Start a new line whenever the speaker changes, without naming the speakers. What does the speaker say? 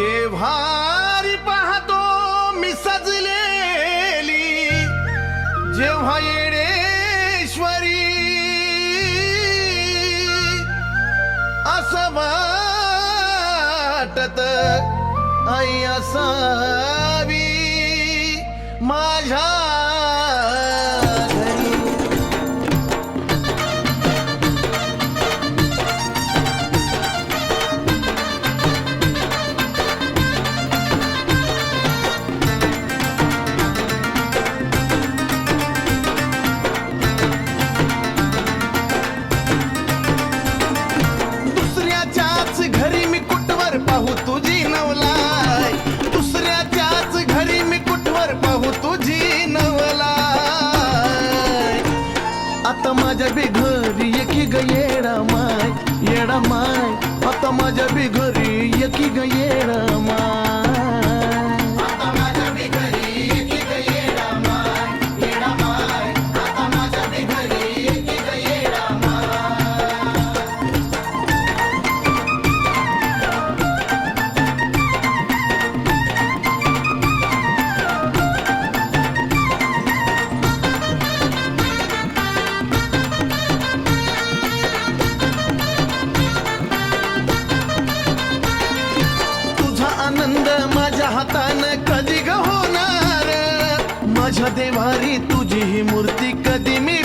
देव्हारी पाहतो मी सजलेली. जेव्हा येडेश्वरी असं वाटत आई असावी. माझ्या माझ्या बी घरी एकी ग येडा माय येडा माय. आता माझ्या बी घरी एकी ग येडा हातानं कधी ग होणार? माझ्या देवारी तुझी ही मूर्ती कधी मी